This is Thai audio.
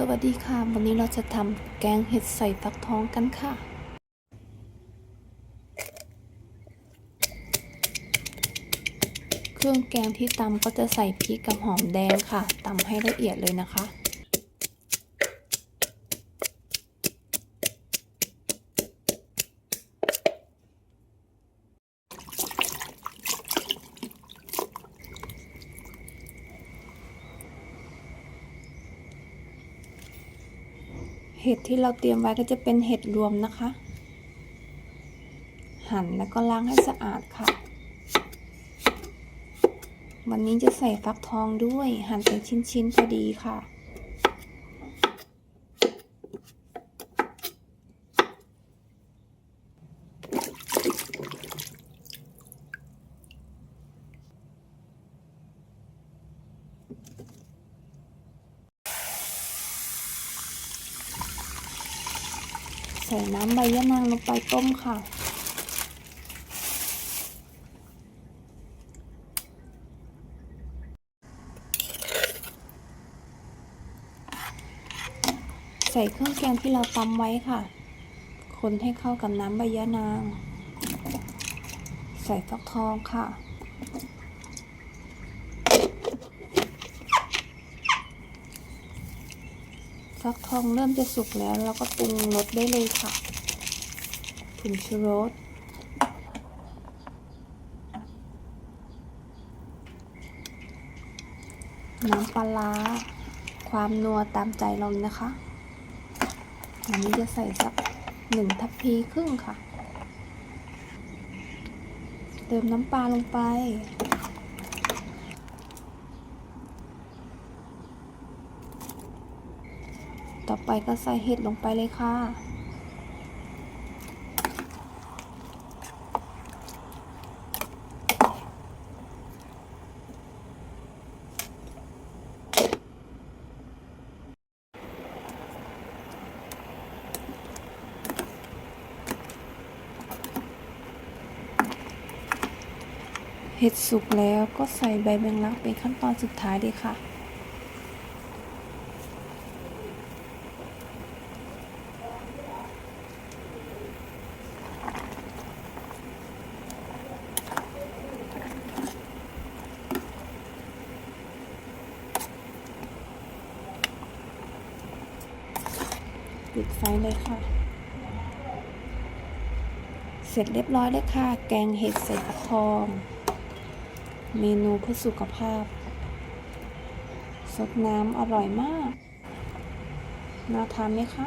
สวัสดีค่ะ วันนี้เราจะทำแกงเห็ดใส่ฟักทองกันค่ะ เครื่องแกงที่ตำก็จะใส่พริกกับหอมแดงค่ะตำให้ละเอียดเลยนะคะ เห็ดที่เราเตรียมไว้ก็จะเป็นเห็ดรวมนะคะ หั่นแล้วก็ล้างให้สะอาดค่ะ วันนี้จะใส่ฟักทองด้วย หั่นเป็นชิ้นๆพอดีค่ะ ใส่น้ำใบยะนางลงไปต้มค่ะ ใส่เครื่องแกงที่เราตำไว้ค่ะ คนให้เข้ากับน้ำใบยะนาง ใส่ฟักทองค่ะ ฟักทองเริ่มจะสุกแล้วเราก็ปรุงรสได้เลยค่ะผงชูรสน้ำปลาร้าความนัวตามใจเรานะคะอันนี้จะใส่สักหนึ่งทัพพีครึ่งค่ะ เติมน้ำปลาลงไป ต่อไปก็ใส่เห็ดลงไปเลยค่ะ เห็ดสุกแล้วก็ใส่ใบแมงลักเป็นขั้นตอนสุดท้ายเลยค่ะ ปิดไฟเลยค่ะ เสร็จเรียบร้อยเลยค่ะ แกงเห็ดใส่ฟักทองเมนูเพื่อสุขภาพสดน้ำอร่อยมาก น่าทานไหมคะ